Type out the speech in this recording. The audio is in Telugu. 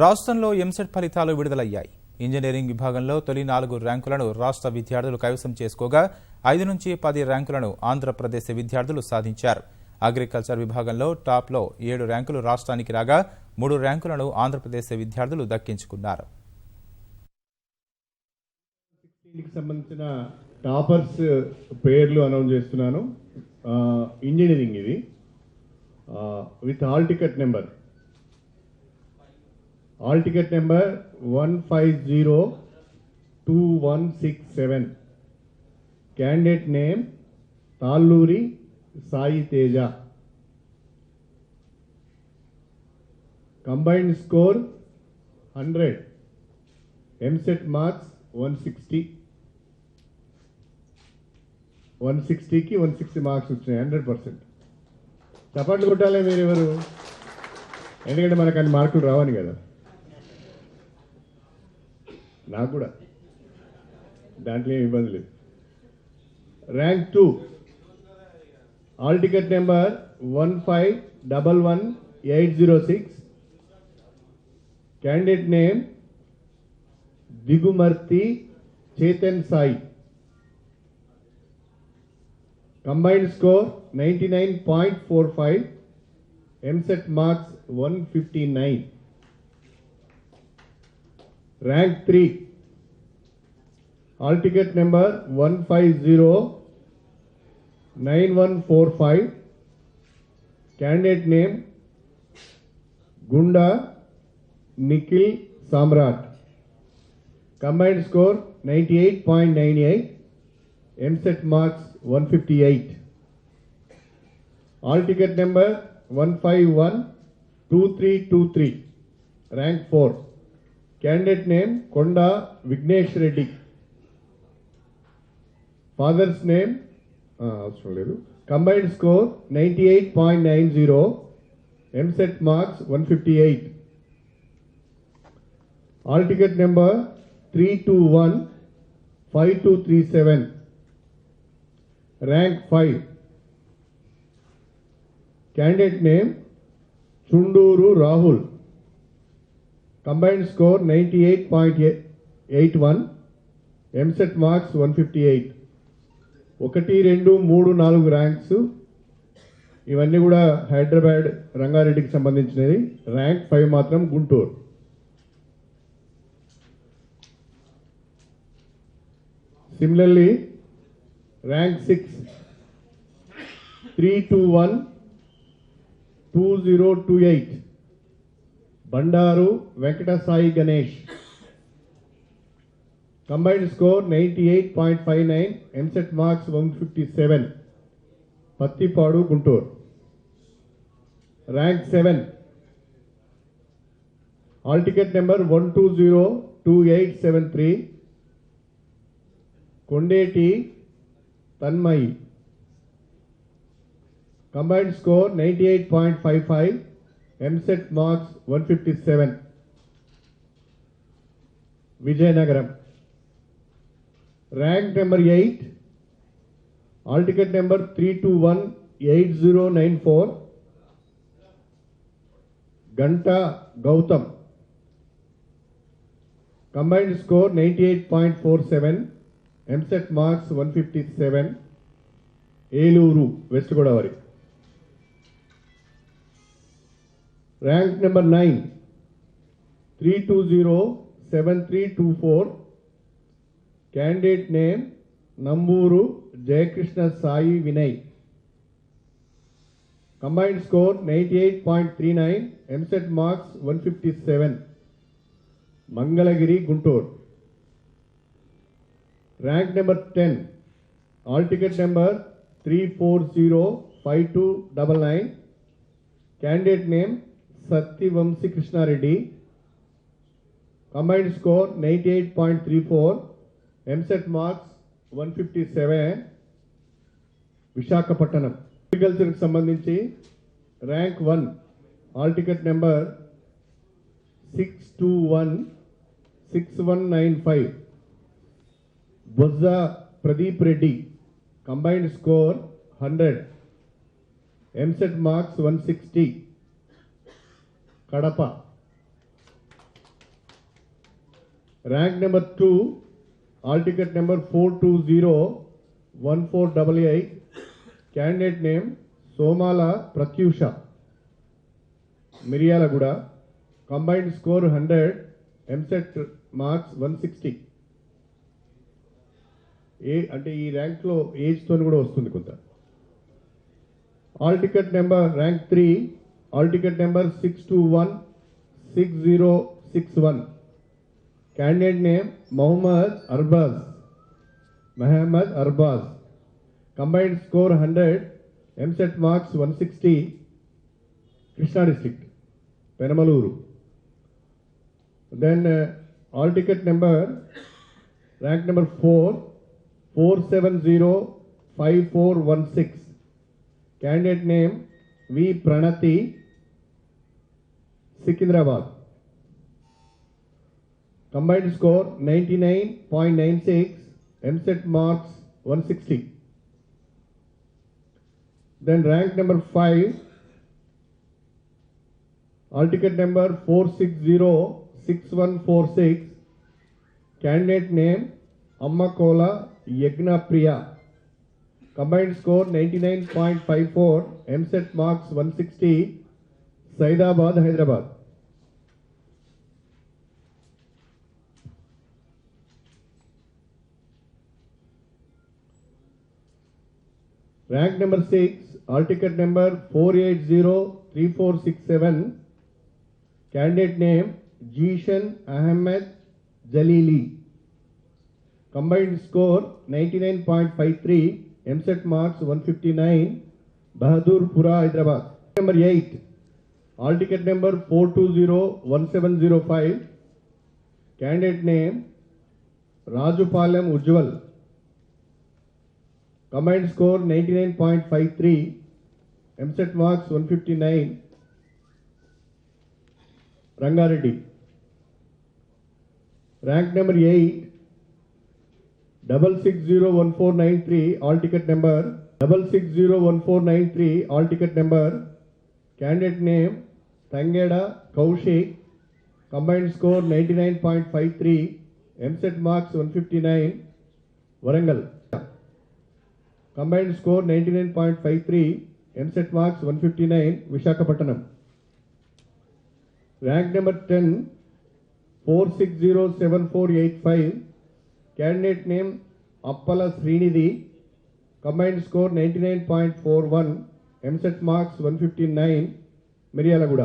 రాష్ట్రంలో ఎంసెట్ ఫలితాలు విడుదలయ్యాయి. ఇంజనీరింగ్ విభాగంలో తొలి నాలుగు ర్యాంకులను రాష్ట్ర విద్యార్థులు కైవసం చేసుకోగా ఐదు నుంచి పది ర్యాంకులను ఆంధ్రప్రదేశ్ విద్యార్థులు సాధించారు. అగ్రికల్చర్ విభాగంలో టాప్లో ఏడు ర్యాంకులు రాష్ట్రానికి రాగా మూడు ర్యాంకులను ఆంధ్రప్రదేశ్ విద్యార్థులు దక్కించుకున్నారు. సంబంధించిన టాపర్స్ పేర్లు అనౌన్స్ చేస్తున్నాను. ఇంజనీరింగ్ ఇది. With hall ticket number. Hall ticket number one five zero two one six seven candidate name Talluri Sai Teja combined score hundred EAMCET marks one sixty one సిక్స్టీకి one sixty marks వచ్చినాయి హండ్రెడ్ పర్సెంట్ చప్పట్లు కొట్టాలి మీరు ఎవరు ఎందుకంటే మనకు అన్ని మార్కులు రావని కదా. నాకు కూడా. దాంట్లో ఏం ఇబ్బంది లేదు. Rank two hall ticket number one five double one eight zero six candidate name Digumarthi Chetan Sai combined score ninety nine point four five EAMCET marks one fifty nine rank 3 all ticket number 1509145 candidate name gunda nikhil samrat combined score 98.98 mset marks 158 all ticket number 1512323 rank 4 candidate name Konda Vignesh Reddy father's name అవసరం లేదు combined score ninety eight point nine zero EAMCET marks one fifty eight hall ticket number three two one five two three seven rank five candidate name Chunduru Rahul combined score ninety eight point eight one EAMCET marks one fifty eight ఒకటి రెండు మూడు నాలుగు ర్యాంక్స్ ఇవన్నీ కూడా హైదరాబాద్ రంగారెడ్డికి సంబంధించినవి. ర్యాంక్ ఫైవ్ మాత్రం Guntur. Similarly rank six three two one two zero two eight Bandaru Venkatasai Ganesh. Combined score ninety eight point five nine EAMCET marks one fifty seven. Pattipadu Guntur. Rank seven. Hall ticket number one two zero two eight seven three. Kondeti Tanmayi. Combined score ninety eight point five five. EAMCET marks one fifty seven. Vizianagaram. Rank number eight. Hall ticket number three two one eight zero nine four. Ganta Gautam. Combined score ninety eight point four seven. EAMCET marks one fifty seven. Eluru West Godavari. rank number 9 3207324 candidate name namburu jayakrishna sai vinay combined score 98.39 mset marks 157 mangalagiri guntur rank number 10 all ticket number 340529 candidate name Satyavamsi Krishnareddy. Combined score ninety eight point three four EAMCET marks one fifty seven Visakhapatnam అగ్రికల్చర్కి సంబంధించి rank one hall ticket number six two one six one nine five Bojja Pradeep Reddy combined score hundred EAMCET marks one sixty Kadapa. Rank number two hall ticket number four two zero one four double I candidate name Somala Pratyusha Miryalaguda combined score hundred EAMCET marks one sixty ఏ అంటే ఈ ర్యాంక్లో ఏజ్తో కూడా వస్తుంది కొంత. Hall ticket number rank three All ticket number 621-6061. Candidate name Mohammad Arbaz. Mohammad Arbaz. Combined score 100. MSET marks 160. Krishna district. Penamaluru. Then uh, all ticket number rank number 4 470 5416. Candidate name V. Pranati. Secunderabad combined score 99.96 EAMCET marks 160 then rank number 5 all ticket number 4606146 candidate name amma kola yagna priya combined score 99.54 mset marks 160 Saidabad, Hyderabad. Rank number six hall ticket number four eight zero three four six seven candidate name Zeeshan Ahmed Jalili combined score 99.53 EAMCET marks 159 Bahadurpura Hyderabad number eight all ticket number 4201705 candidate name Rajupalam Ujjwal combined score 99.53 MSET marks 159 Rangareddy rank number 8 double six zero one four nine three all ticket number double six zero one four nine three all ticket number candidate name Tangeda Kaushik combined score 99.53 EAMCET marks 159 Warangal combined score 99.53 EAMCET marks 159 Visakhapatnam rank number 10 4607485 candidate name Appala Srinidhi combined score 99.41 EAMCET marks one fifty nine Miryalaguda